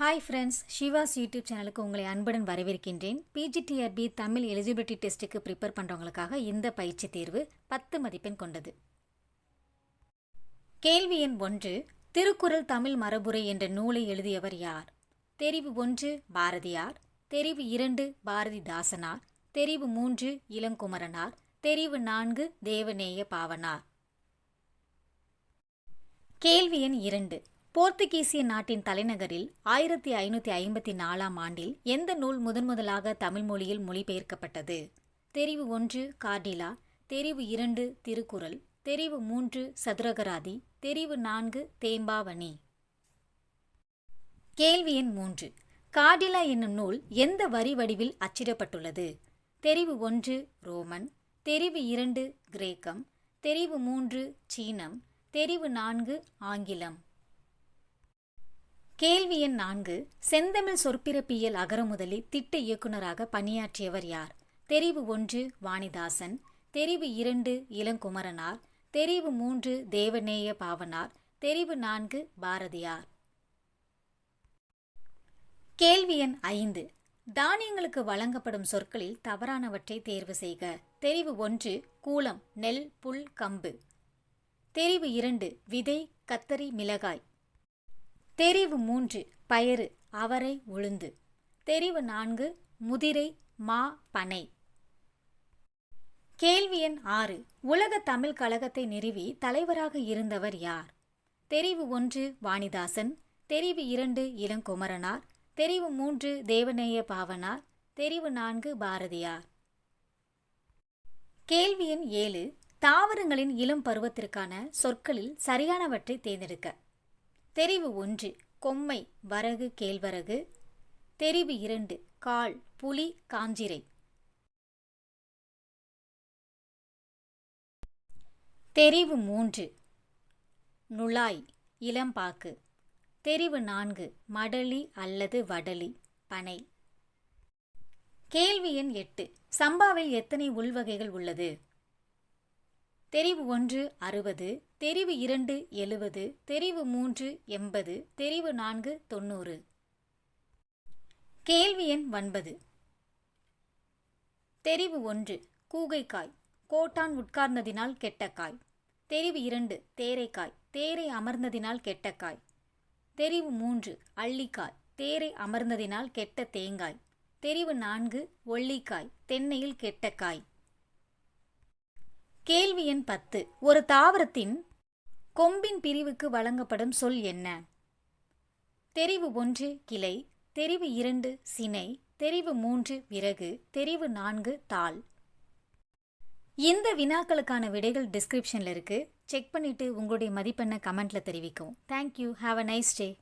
Hi friends ஷிவாஸ் YouTube சேனலுக்கு உங்களை அன்புடன் வரவேற்கின்றேன். பிஜிடிஆர்பி தமிழ் எலிஜிபிலிட்டி டெஸ்ட்டுக்கு ப்ரிப்பேர் பண்ணுறவங்களுக்காக இந்த பயிற்சி தேர்வு பத்து மதிப்பெண் கொண்டது. கேள்வி எண் ஒன்று திருக்குறள் தமிழ் மரபுரை என்ற நூலை எழுதியவர் யார்? தெரிவு ஒன்று பாரதியார். தெரிவு இரண்டு பாரதிதாசனார். தெரிவு மூன்று இளங்குமரனார். தெரிவு நான்கு தேவநேய பாவனார். கேள்வி எண் இரண்டு போர்த்துகீசிய நாட்டின் தலைநகரில் ஆயிரத்தி ஐநூற்றி ஐம்பத்தி நாலாம் ஆண்டில் எந்த நூல் முதன்முதலாக தமிழ் மொழியில் மொழிபெயர்க்கப்பட்டது? தெரிவு ஒன்று கார்டிலா. தெரிவு இரண்டு திருக்குறள். தெரிவு மூன்று சதுரகராதி. தெரிவு நான்கு தேம்பாவணி. கேள்வி எண் மூன்று. கார்டிலா என்னும் நூல் எந்த வரி வடிவில் அச்சிடப்பட்டுள்ளது? தெரிவு ஒன்று ரோமன். தெரிவு இரண்டு கிரேக்கம். தெரிவு மூன்று சீனம். தெரிவு நான்கு ஆங்கிலம். கேள்வி எண் நான்கு. செந்தமிழ் சொற்பிறப்பியல் அகரமுதலி திட்ட இயக்குநராக பணியாற்றியவர் யார்? தெரிவு ஒன்று வாணிதாசன். தெரிவு இரண்டு இளங்குமரனார். தெரிவு மூன்று தேவநேய பாவனார். தெரிவு நான்கு பாரதியார். கேள்வி எண் ஐந்து. தானியங்களுக்கு வழங்கப்படும் சொற்களில் தவறானவற்றை தேர்வு செய்க. தெரிவு ஒன்று கூலம் நெல் புல் கம்பு. தெரிவு இரண்டு விதை கத்தரி மிளகாய். தெரிவு மூன்று பயறு அவரை உளுந்து. தெரிவு நான்கு முதிரை மா பனை. கேள்வி எண் ஆறு உலக தமிழ் கழகத்தை நிறுவி தலைவராக இருந்தவர் யார்? தெரிவு ஒன்று வாணிதாசன். தெரிவு இரண்டு இளங்குமரனார். தெரிவு மூன்று தேவநேய பாவனார். தெரிவு நான்கு பாரதியார். கேள்வி எண் ஏழு தாவரங்களின் இளம் பருவத்திற்கான சொற்களில் சரியானவற்றை தேர்ந்தெடுக்க. தெரிவு ஒன்று கொம்மை வரகு கேழ்வரகு. தெரிவு இரண்டு கால் புலி காஞ்சிரை. தெரிவு மூன்று நுழாய் இளம்பாக்கு. தெரிவு நான்கு மடலி அல்லது வடலி பனை. கேள்வி எண் எட்டு சம்பாவில் எத்தனை உள்வகைகள் உள்ளது? தெரிவு ஒன்று அறுபது தெரிவு இரண்டு எழுவது தெரிவு மூன்று எண்பது தெரிவு நான்கு தொண்ணூறு. கேள்வி எண் ஒன்பது. தெரிவு ஒன்று கூகைக்காய் கோட்டான் உட்கார்ந்ததினால் கெட்டக்காய். தெரிவு இரண்டு தேரைக்காய் தேரை அமர்ந்ததினால் கெட்டக்காய். தெரிவு மூன்று அள்ளிக்காய் தேரை அமர்ந்ததினால் கெட்ட தேங்காய். தெரிவு நான்கு ஒல்லிக்காய் தென்னையில் கெட்டக்காய். கேள்வி எண் பத்து. ஒரு தாவரத்தின் கொம்பின் பிரிவுக்கு வழங்கப்படும் சொல் என்ன? தெரிவு ஒன்று கிளை. தெரிவு இரண்டு சினை. தெரிவு மூன்று விறகு. தெரிவு நான்கு தாள். இந்த வினாக்களுக்கான விடைகள் டிஸ்கிரிப்ஷனில் இருக்குது செக் பண்ணிவிட்டு உங்களுடைய மதிப்பெண்ணை கமெண்ட்டில் தெரிவிக்கும் thank you have a nice day